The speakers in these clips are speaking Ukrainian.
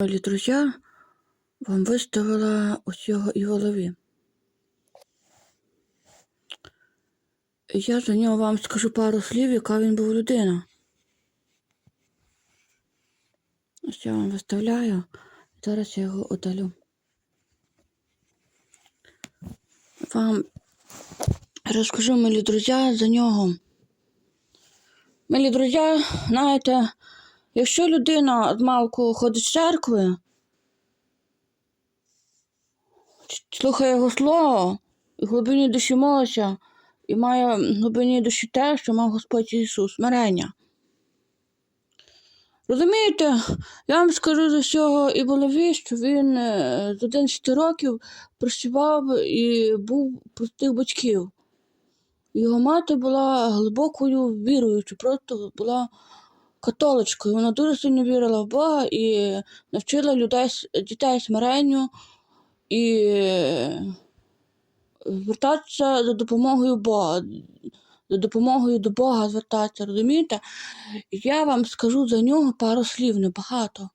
Милі друзі, вам виставила усього і в голові. Я за нього вам скажу пару слів, яка він був людина. Ось я вам виставляю. Зараз я його удалю. Вам розкажу, милі друзі, за нього. Милі друзі, знаєте, якщо людина малку ходить з церкви, слухає його слово, і в глибині душі молиться, і має в глибині душі те, що мав Господь Ісус, смирення. Розумієте, я вам скажу за всього і голові, що він е, з 11 років працював і був простих батьків. Його мати була глибокою віруючою, просто була католичкою. Вона дуже сильно вірила в Бога і навчила людей, дітей смиренню і звертатися за допомогою Бога, за допомогою до Бога звертатися, розумієте? Я вам скажу за нього пару слів, небагато.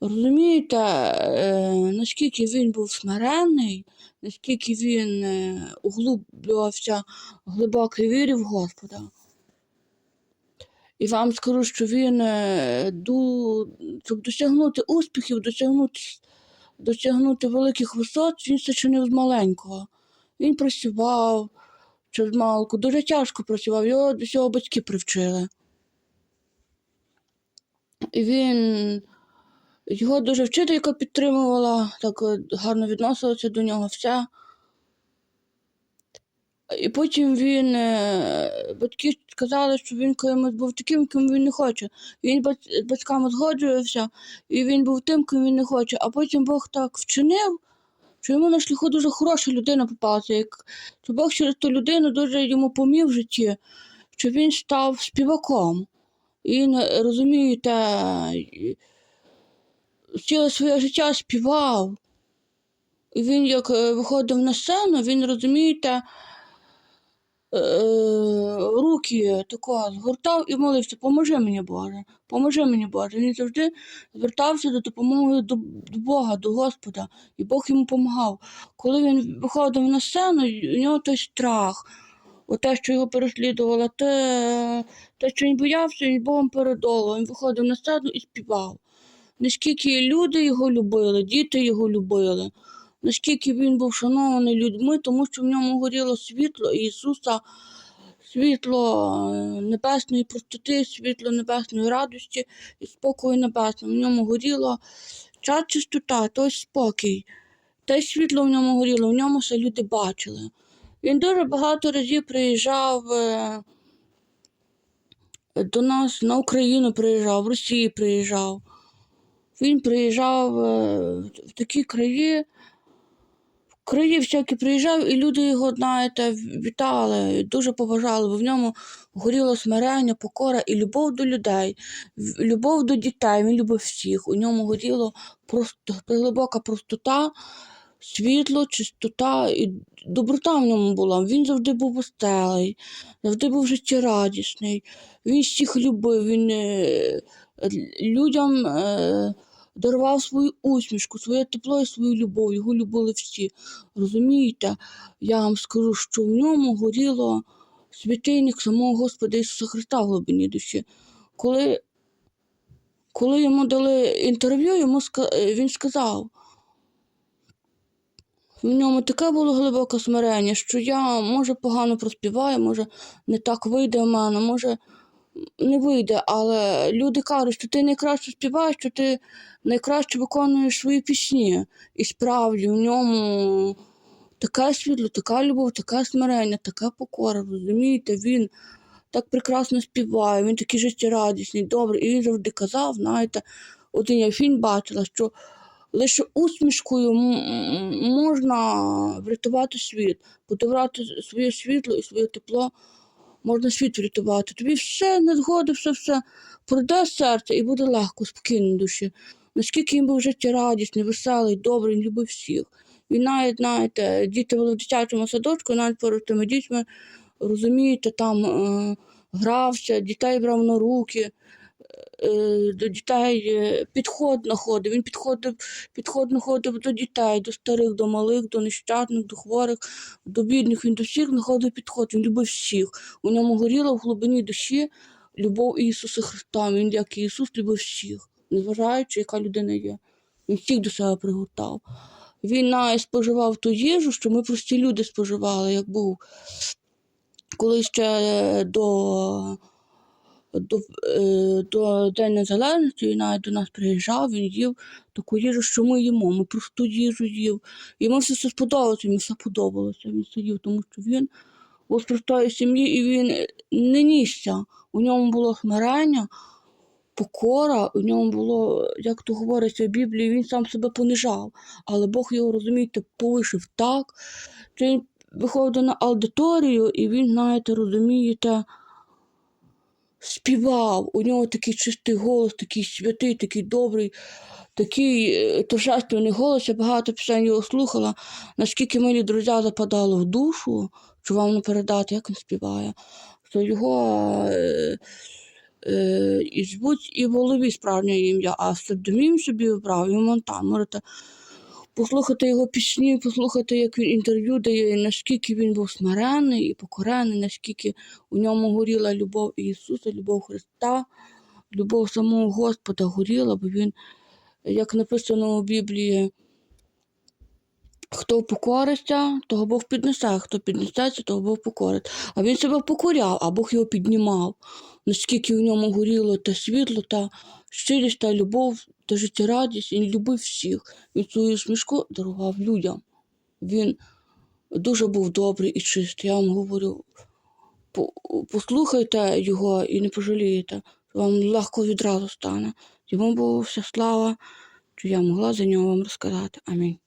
Розумієте, е, наскільки він був смиренний, наскільки він е, углублювався в глибокій вірі в Господа. І вам скажу, що він, е, ду, щоб досягнути успіхів, досягнути, досягнути великих висот, він це чинив з маленького. Він працював через малку, дуже тяжко працював, його до цього батьки привчили. І він його дуже вчителька підтримувала, так гарно відносилася до нього все. І потім він, е, батьки сказали, що він кимось був таким, ким він не хоче. Він з батьками згоджувався, і він був тим, ким він не хоче. А потім Бог так вчинив, що йому на шляху дуже хороша людина попалася. Як, що Бог через ту людину дуже йому помів в житті, що він став співаком. І е, розумієте, ціле своє життя співав. І він, як е, виходив на сцену, він, розумієте, руки тако згортав і молився, поможи мені, Боже, поможи мені, Боже. Він завжди звертався до допомоги до, Бога, до Господа, і Бог йому допомагав. Коли він виходив на сцену, у нього той страх, те, що його переслідувало, те, те, що він боявся, він Богом передолу. Він виходив на сцену і співав. Наскільки люди його любили, діти його любили, наскільки він був шанований людьми, тому що в ньому горіло світло Ісуса, світло е, небесної простоти, світло небесної радості і спокою небесного. В ньому горіло ця чистота, той спокій, те світло в ньому горіло, в ньому все люди бачили. Він дуже багато разів приїжджав е, до нас на Україну приїжджав, в Росію приїжджав. Він приїжджав е, в такі краї, в краї всякі приїжджав, і люди його, знаєте, вітали, дуже поважали, бо в ньому горіло смирення, покора і любов до людей, любов до дітей. Він любив всіх. У ньому горіло просто глибока простота, світло, чистота і доброта в ньому була. Він завжди був веселий, завжди був життєрадісний. Він всіх любив, він е, людям е, дарував свою усмішку, своє тепло і свою любов. Його любили всі. Розумієте, я вам скажу, що в ньому горіло світильник самого Господа Ісуса Христа в глибині душі. Коли, коли йому дали інтерв'ю, йому е, він сказав. В ньому таке було глибоке смирення, що я, може, погано проспіваю, може, не так вийде в мене, може, не вийде, але люди кажуть, що ти найкраще співаєш, що ти найкраще виконуєш свої пісні. І справді в ньому таке світло, така любов, таке смирення, така покора. Розумієте, він так прекрасно співає, він такий життєрадісний, добрий. І він завжди казав, знаєте, один я фільм бачила, що лише усмішкою можна врятувати світ, подавати своє світло і своє тепло можна світ врятувати. Тобі все незгоди, все все пройде серце і буде легко, спокійно душі. Наскільки він був житті радісний, веселий, добрий, він любив всіх. Він навіть, знаєте, діти були в дитячому садочку, навіть перед тими дітьми, розумієте, там е, грався, дітей брав на руки. Е, до дітей е, підход знаходив. Він підходив, підход знаходив до дітей, до старих, до малих, до нещасних, до хворих, до бідних. Він до всіх знаходив підход. Він любив всіх. У ньому горіла в глибині душі любов Ісуса Христа. Він, як і Ісус, любив всіх, незважаючи, яка людина є. Він всіх до себе пригортав. Він навіть споживав ту їжу, що ми прості люди споживали, як був коли ще е, до, до, е, до День Незалежності він навіть до нас приїжджав, він їв таку їжу, що ми їмо. Ми просту їжу їв. Йому все сподобалося, йому все подобалося. Він їв, тому що він був простої сім'ї і він не нісся. У ньому було смирення, покора, у ньому було, як то говориться в Біблії, він сам себе понижав. Але Бог його, розумієте, повишив так, він виходив на аудиторію, і він, знаєте, розумієте, співав. У нього такий чистий голос, такий святий, такий добрий, такий е, торжественний голос. Я багато пісень його слухала. Наскільки милі друзі западало в душу, що вам не передати, як він співає, то його е, е, і звуть і в голові справжнє ім'я, а псевдонім собі обрав і Монтан. Можете послухати його пісні, послухати, як він інтерв'ю дає, наскільки він був смирений і покорений, наскільки у ньому горіла любов Ісуса, любов Христа, любов самого Господа горіла, бо він, як написано у Біблії, хто покориться, того Бог піднесе, хто піднесеться, того Бог покорить. А він себе покоряв, а Бог його піднімав. Наскільки в ньому горіло те світло, та щирість та любов, та життєрадість, він любив всіх. Він свою смішку дарував людям. Він дуже був добрий і чистий. Я вам говорю, послухайте його і не пожалієте, вам легко відразу стане. Йому була вся слава, що я могла за нього вам розказати. Амінь.